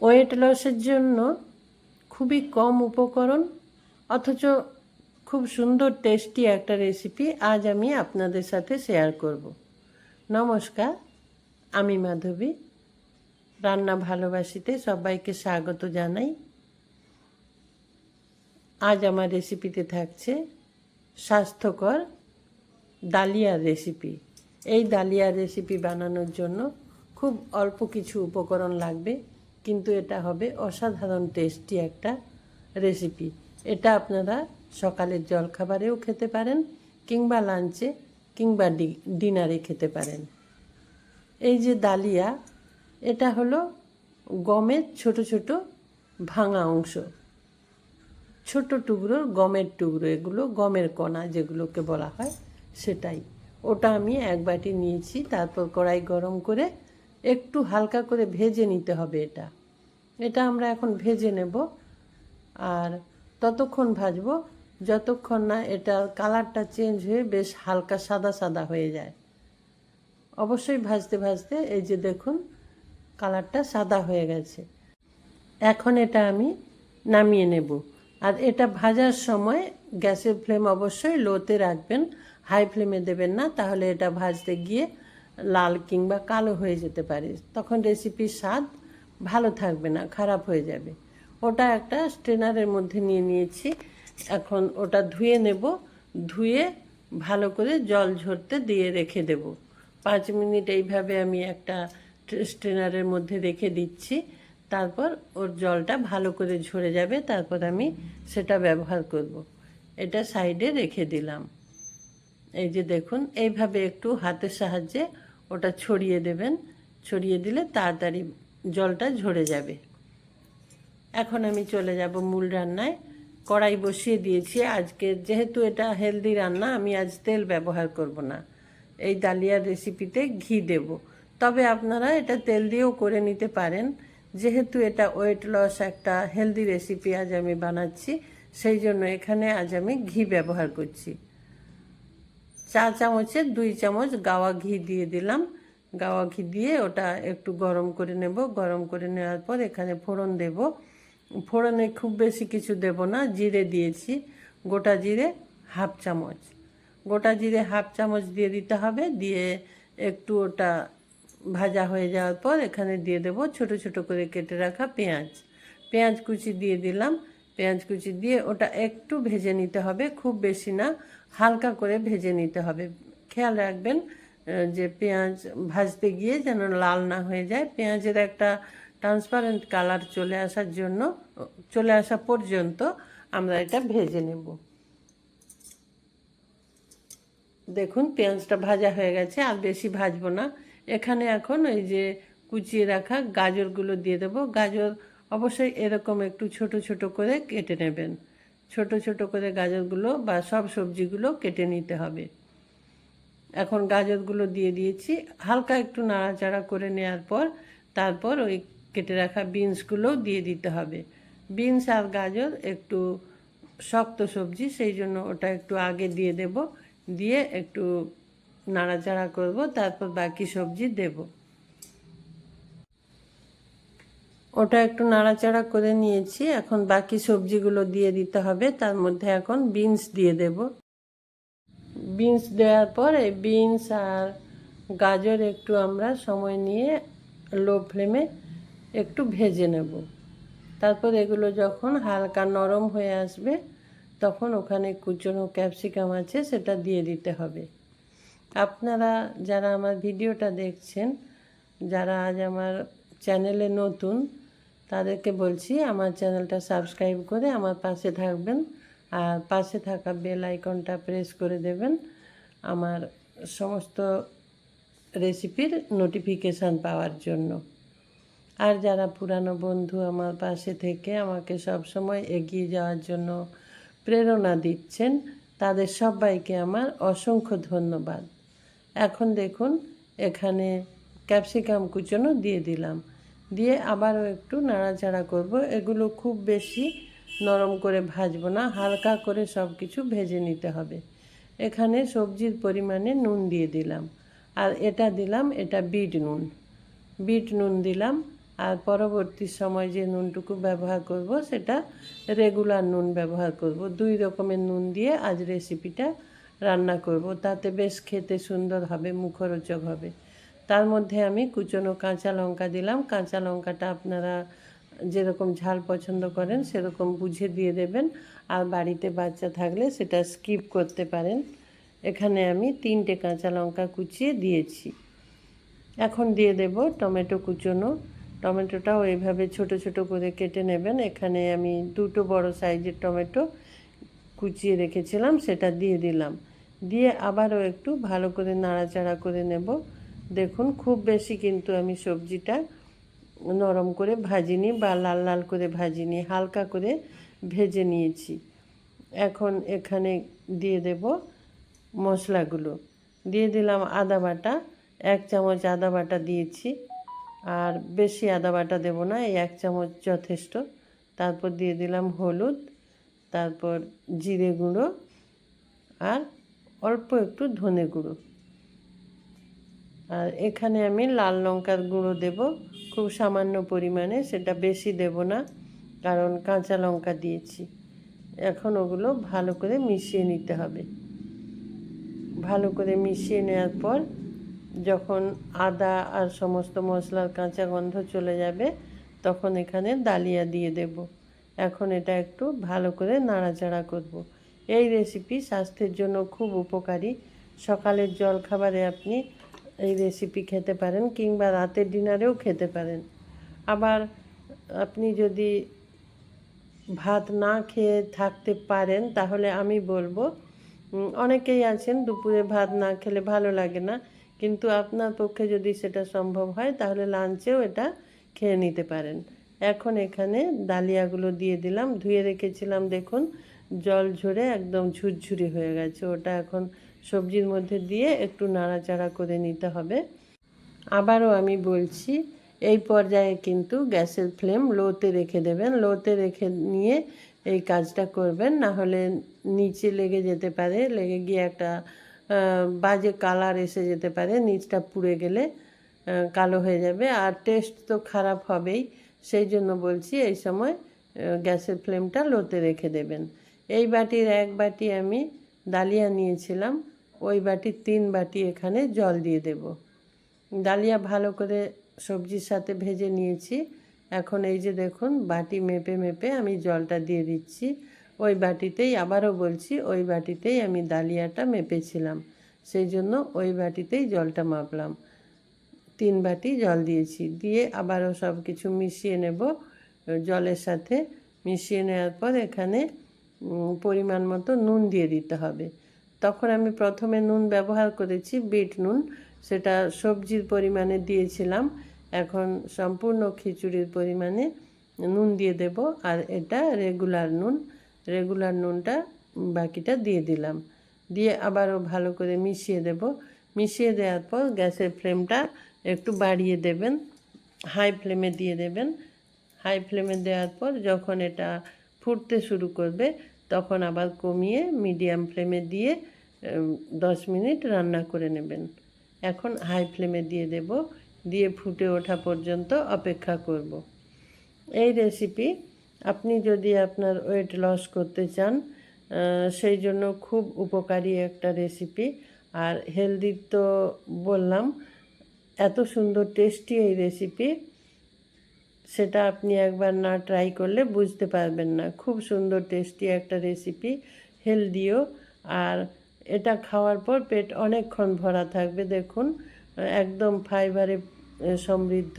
Wait লসের জন্য খুবই কম উপকরণ, অথচ খুব সুন্দর টেস্টি একটা রেসিপি আজ আমি আপনাদের সাথে শেয়ার করব। নমস্কার, আমি মাধবী। রান্না ভালোবাসিতে সবাইকে স্বাগত জানাই। আজ আমার রেসিপিতে থাকছে স্বাস্থ্যকর ডালিয়ার রেসিপি এই ডালিয়ার রেসিপি বানানোর জন্য খুব অল্প কিছু উপকরণ লাগবে। কিন্তু এটা হবে অসাধারণ টেস্টি একটা রেসিপি এটা আপনারা সকালের জলখাবারেও খেতে পারেন কিংবা লাঞ্চে কিংবা ডিনারে খেতে পারেন। এই যে ডালিয়া, এটা হলো গমের ছোট ছোট ভাঙা অংশ। ছোট টুকরো, গমের টুকরো, এগুলো গমের কণা যেগুলোকে বলা হয় সেটাই। ওটা আমি এক বাটি নিয়েছি, তারপর কড়াই গরম করে একটু হালকা করে ভেজে নিতে হবে এটা। এটা আমরা এখন ভেজে নেব আর ততক্ষণ ভাজবো, যতক্ষণ না এটার কালারটা চেঞ্জ হয়ে বেশ হালকা সাদা সাদা হয়ে যায়। অবশ্যই ভাজতে ভাজতে এই যে দেখুন কালারটা সাদা হয়ে গেছে। এখন এটা আমি নামিয়ে নেব। আর এটা ভাজার সময় গ্যাসের ফ্লেম অবশ্যই লোতে রাখবেন, হাই ফ্লেমে দেবেন না, তাহলে এটা ভাজতে গিয়ে লাল কিংবা কালো হয়ে যেতে পারে, তখন রেসিপির স্বাদ ভালো থাকবে না, খারাপ হয়ে যাবে। ওটা একটা স্ট্রেনারের মধ্যে নিয়ে নিয়েছি। এখন ওটা ধুয়ে নেব, ধুয়ে ভালো করে জল ঝরতে দিয়ে রেখে দেব। পাঁচ মিনিট এইভাবে আমি একটা স্ট্রেনারের মধ্যে রেখে দিচ্ছি। তারপর ওর জলটা ভালো করে ঝরে যাবে, তারপর আমি সেটা ব্যবহার করব। এটা সাইডে রেখে দিলাম। এই যে দেখুন, এইভাবে একটু হাতের সাহায্যে ওটা ছড়িয়ে দেবেন। ছড়িয়ে দিলে তাড়াতাড়ি জলটা ঝরে যাবে। এখন আমি চলে যাব মূল রান্নায়। কড়াই বসিয়ে দিয়েছি। আজকে যেহেতু এটা হেলদি রান্না, আমি আজ তেল ব্যবহার করব না। এই ডালিয়ার রেসিপিতে ঘি দেব। তবে আপনারা এটা তেল দিয়েও করে নিতে পারেন। যেহেতু এটা ওয়েট লস একটা হেলদি রেসিপি আজ আমি বানাচ্ছি, সেই জন্য এখানে আজ আমি ঘি ব্যবহার করছি। চা চামচের দুই চামচ গাওয়া ঘি দিয়ে দিলাম। গাওয়া ঘি দিয়ে ওটা একটু গরম করে নেব। গরম করে নেওয়ার পর এখানে ফোড়ন দেব। ফোড়নে খুব বেশি কিছু দেব না, জিরে দিয়েছি। গোটা জিরে হাফ চামচ। গোটা জিরে হাফ চামচ দিয়ে দিতে হবে। দিয়ে একটু ওটা ভাজা হয়ে যাওয়ার পর এখানে দিয়ে দেব ছোট ছোট করে কেটে রাখা পেঁয়াজ। পেঁয়াজ কুচি দিয়ে দিলাম। পেঁয়াজ কুচি দিয়ে ওটা একটু ভেজে নিতে হবে, খুব বেশি না, হালকা করে ভেজে নিতে হবে। খেয়াল রাখবেন যে পেঁয়াজ ভাজতে গিয়ে যেন লাল না হয়ে যায়। পেঁয়াজের একটা ট্রান্সপারেন্ট কালার চলে আসার জন্য, চলে আসা পর্যন্ত আমরা এটা ভেজে নেব। দেখুন, পেঁয়াজটা ভাজা হয়ে গেছে, আর বেশি ভাজবো না। এখানে এখন ওই যে কুচিয়ে রাখা গাজরগুলো দিয়ে দেবো। গাজর অবশ্যই এরকম একটু ছোট ছোট করে কেটে নেবেন। ছোট ছোট করে গাজরগুলো বা সব সবজিগুলো কেটে নিতে হবে। এখন গাজরগুলো দিয়ে দিয়েছি। হালকা একটু নাড়াচাড়া করে নেওয়ার পর তারপর ওই কেটে রাখা বিনসগুলো দিয়ে দিতে হবে। বিনস আর গাজর একটু শক্ত সবজি, সেই জন্য ওটা একটু আগে দিয়ে দেব। দিয়ে একটু নাড়াচাড়া করব, তারপর বাকি সবজি দেব। ওটা একটু নাড়াচাড়া করে নিয়েছি। এখন বাকি সবজিগুলো দিয়ে দিতে হবে। তার মধ্যে এখন বিনস দিয়ে দেব। বিনস দেওয়ার পর এই বিনস আর গাজর একটু আমরা সময় নিয়ে লো ফ্লেমে একটু ভেজে নেব। তারপর এগুলো যখন হালকা নরম হয়ে আসবে, তখন ওখানে কুচনো ক্যাপসিকাম আছে, সেটা দিয়ে দিতে হবে। আপনারা যারা আমার ভিডিওটা দেখছেন, যারা আজ আমার চ্যানেলে নতুন তাদেরকে বলছি, আমার চ্যানেলটা সাবস্ক্রাইব করে আমার পাশে থাকবেন আর পাশে থাকা বেল আইকনটা প্রেস করে দেবেন। আমার সমস্ত রেসিপির নোটিফিকেশান পাওয়ার জন্য। আর যারা পুরানো বন্ধু আমার পাশে থেকে আমাকে সব সময় এগিয়ে যাওয়ার জন্য প্রেরণা দিচ্ছেন, তাদের সবাইকে আমার অসংখ্য ধন্যবাদ। এখন দেখুন, এখানে ক্যাপসিকাম কুচনো দিয়ে দিলাম। দিয়ে আবারও একটু নাড়াচাড়া করব। এগুলো খুব বেশি নরম করে ভাজবো না, হালকা করে সব কিছু ভেজে নিতে হবে। এখানে সবজির পরিমাণে নুন দিয়ে দিলাম। আর এটা দিলাম, এটা বিট নুন। বিট নুন দিলাম, আর পরবর্তী সময় যে নুনটুকু ব্যবহার করব, সেটা রেগুলার নুন ব্যবহার করব। দুই রকমের নুন দিয়ে আজ রেসিপিটা রান্না করব। তাতে বেশ খেতে সুন্দর হবে, মুখরোচক হবে। তার মধ্যে আমি কুচনো কাঁচা লঙ্কা দিলাম। কাঁচা লঙ্কাটা আপনারা যেরকম ঝাল পছন্দ করেন, সেরকম বুঝে দিয়ে দেবেন। আর বাড়িতে বাচ্চা থাকলে সেটা স্কিপ করতে পারেন। এখানে আমি তিনটে কাঁচা লঙ্কা কুচিয়ে দিয়েছি। এখন দিয়ে দেব টমেটো কুচনো। টমেটোটাও এইভাবে ছোট ছোট করে কেটে নেবেন। এখানে আমি দুটো বড় সাইজের টমেটো কুচিয়ে রেখেছিলাম, সেটা দিয়ে দিলাম। দিয়ে আবারও একটু ভালো করে নাড়াচাড়া করে নেব। দেখুন, খুব বেশি কিন্তু আমি সবজিটা নরম করে ভাজিনি বা লাল লাল করে ভাজিনি, হালকা করে ভেজে নিয়েছি। এখন এখানে দিয়ে দেব মশলাগুলো। দিয়ে দিলাম আদা বাটা, এক চামচ আদা বাটা দিয়েছি। আর বেশি আদা বাটা দেবো না, এই এক চামচ যথেষ্ট। তারপর দিয়ে দিলাম হলুদ, তারপর জিরে গুঁড়ো আর অল্প একটু ধনে গুঁড়ো। আর এখানে আমি লাল লঙ্কার গুঁড়ো দেব। খুব সামান্য পরিমাণে, সেটা বেশি দেব না, কারণ কাঁচা লঙ্কা দিয়েছি। এখন ওগুলো ভালো করে মিশিয়ে নিতে হবে। ভালো করে মিশিয়ে নেওয়ার পর যখন আদা আর সমস্ত মশলার কাঁচা গন্ধ চলে যাবে, তখন এখানে ডালিয়া দিয়ে দেব। এখন এটা একটু ভালো করে নাড়াচাড়া করব। এই রেসিপি স্বাস্থ্যের জন্য খুব উপকারী। সকালের জলখাবারে আপনি এই রেসিপি খেতে পারেন কিংবা রাতের ডিনারেও খেতে পারেন। আবার আপনি যদি ভাত না খেয়ে থাকতে পারেন, তাহলে আমি বলব অনেকেই আছেন দুপুরে ভাত না খেলে ভালো লাগে না, কিন্তু আপনার পক্ষে যদি সেটা সম্ভব হয়, তাহলে লাঞ্চেও এটা খেয়ে নিতে পারেন। এখন এখানে ডালিয়াগুলো দিয়ে দিলাম, ধুয়ে রেখেছিলাম, দেখুন, জল ঝরে একদম ঝুরঝুরি হয়ে গেছে। ওটা এখন সবজির মধ্যে দিয়ে একটু নাড়াচাড়া করে নিতে হবে। আবারও আমি বলছি, এই পর্যায়ে কিন্তু গ্যাসের ফ্লেম লোতে রেখে দেবেন। লোতে রেখে নিয়ে এই কাজটা করবেন, না হলে নিচে লেগে যেতে পারে, লেগে গিয়ে একটা বাজে কালার এসে যেতে পারে, নিচটা পুড়ে গেলে কালো হয়ে যাবে। আর টেস্ট তো খারাপ হবেই, সেই জন্য বলছি এই সময় গ্যাসের ফ্লেমটা লোতে রেখে দেবেন। এই বাটির এক বাটি আমি ডালিয়া নিয়েছিলাম ওই বাটির তিন বাটি এখানে জল দিয়ে দেব। ডালিয়া ভালো করে সবজির সাথে ভেজে নিয়েছি। এখন এই যে দেখুন, বাটি মেপে মেপে আমি জলটা দিয়ে দিচ্ছি। ওই বাটিতেই আবারও বলছি, ওই বাটিতেই আমি ডালিয়াটা মেপেছিলাম। সেই জন্য ওই বাটিতেই জলটা মাপলাম। তিন বাটি জল দিয়েছি। দিয়ে আবারও সব কিছু মিশিয়ে নেব জলের সাথে। মিশিয়ে নেওয়ার পর এখানে পরিমাণ মতো নুন দিয়ে দিতে হবে। তখন আমি প্রথমে নুন ব্যবহার করেছি, বিট নুন। সেটা সবজির পরিমাণে দিয়েছিলাম। এখন সম্পূর্ণ খিচুড়ির পরিমাণে নুন দিয়ে দেব আর এটা রেগুলার নুন। রেগুলার নুনটা বাকিটা দিয়ে দিলাম। দিয়ে আবারও ভালো করে মিশিয়ে দেব। মিশিয়ে দেওয়ার পর গ্যাসের ফ্লেমটা একটু বাড়িয়ে দেবেন। হাই ফ্লেমে দিয়ে দেবেন। হাই ফ্লেমে দেওয়ার পর যখন এটা ফুটতে শুরু করবে তখন আবার কমিয়ে মিডিয়াম ফ্লেমে দিয়ে দশ মিনিট রান্না করে নেবেন। এখন হাই ফ্লেমে দিয়ে দেব, দিয়ে ফুটে ওঠা পর্যন্ত অপেক্ষা করব। এই রেসিপি আপনি যদি আপনার ওয়েট লস করতে চান সেই জন্য খুব উপকারী একটা রেসিপি। আর হেলদি তো বললাম, এত সুন্দর টেস্টি এই রেসিপি। সেটা আপনি একবার না ট্রাই করলে বুঝতে পারবেন না। খুব সুন্দর টেস্টি একটা রেসিপি হেলদিও আর এটা খাওয়ার পর পেট অনেকক্ষণ ভরা থাকবে, দেখুন। একদম ফাইবারে সমৃদ্ধ।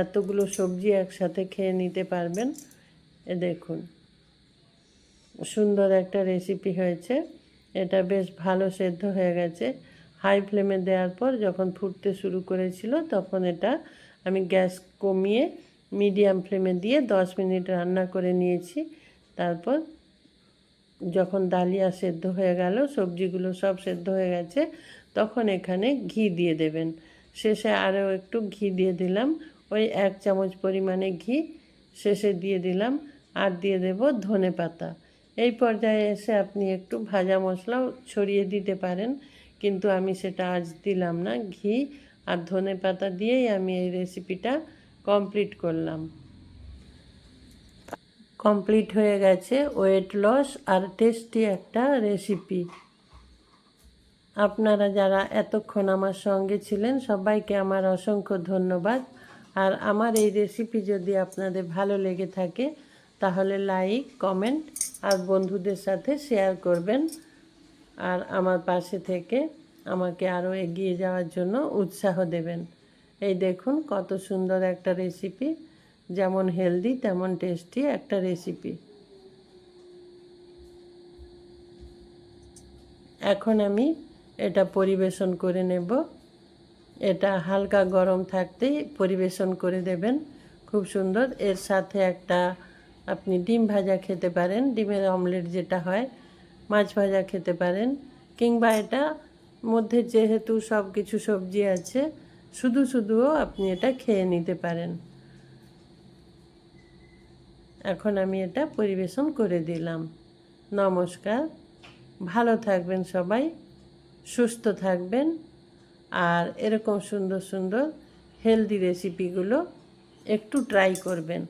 এতগুলো সবজি একসাথে খেয়ে নিতে পারবেন। এ, দেখুন। সুন্দর একটা রেসিপি হয়েছে। এটা বেশ ভালো সেদ্ধ হয়ে গেছে। হাই ফ্লেমে দেওয়ার পর যখন ফুটতে শুরু করেছিল, তখন এটা আমি গ্যাস কমিয়ে মিডিয়াম ফ্লেমে দিয়ে দশ মিনিট রান্না করে নিয়েছি। তারপর যখন ডালিয়া সেদ্ধ হয়ে গেল, সবজিগুলো সব সেদ্ধ হয়ে গেছে, তখন এখানে ঘি দিয়ে দেবেন। শেষে আরও একটু ঘি দিয়ে দিলাম। ওই এক চামচ পরিমাণে ঘি শেষে দিয়ে দিলাম আর দিয়ে দেব ধনে পাতা। এই পর্যায়ে এসে আপনি একটু ভাজা মশলাও ছড়িয়ে দিতে পারেন, কিন্তু আমি সেটা আজ দিলাম না। ঘি আর ধনে পাতা দিয়েই আমি এই রেসিপিটা কমপ্লিট করলাম। কমপ্লিট হয়ে গেছে ওয়েট লস আর টেস্টি একটা রেসিপি আপনারা যারা এতক্ষণ আমার সঙ্গে ছিলেন, সবাইকে আমার অসংখ্য ধন্যবাদ। আর আমার এই রেসিপি যদি আপনাদের ভালো লেগে থাকে, তাহলে লাইক কমেন্ট আর বন্ধুদের সাথে শেয়ার করবেন। আর আমার পাশে থেকে আমাকে আরও এগিয়ে যাওয়ার জন্য উৎসাহ দেবেন। এই দেখুন কত সুন্দর একটা রেসিপি যেমন হেলদি তেমন টেস্টি একটা রেসিপি এখন আমি এটা পরিবেশন করে নেব। এটা হালকা গরম থাকতেই পরিবেশন করে দেবেন। খুব সুন্দর। এর সাথে একটা আপনি ডিম ভাজা খেতে পারেন। ডিমের অমলেট যেটা হয়, মাছ ভাজা খেতে পারেন। কিংবা এটা মধ্যে যেহেতু সব কিছু সবজি আছে শুধু শুধুও আপনি এটা খেয়ে নিতে পারেন। এখন আমি এটা পরিবেশন করে দিলাম। নমস্কার। ভালো থাকবেন সবাই, সুস্থ থাকবেন। আর এরকম সুন্দর সুন্দর হেলদি রেসিপিগুলো একটু ট্রাই করবেন।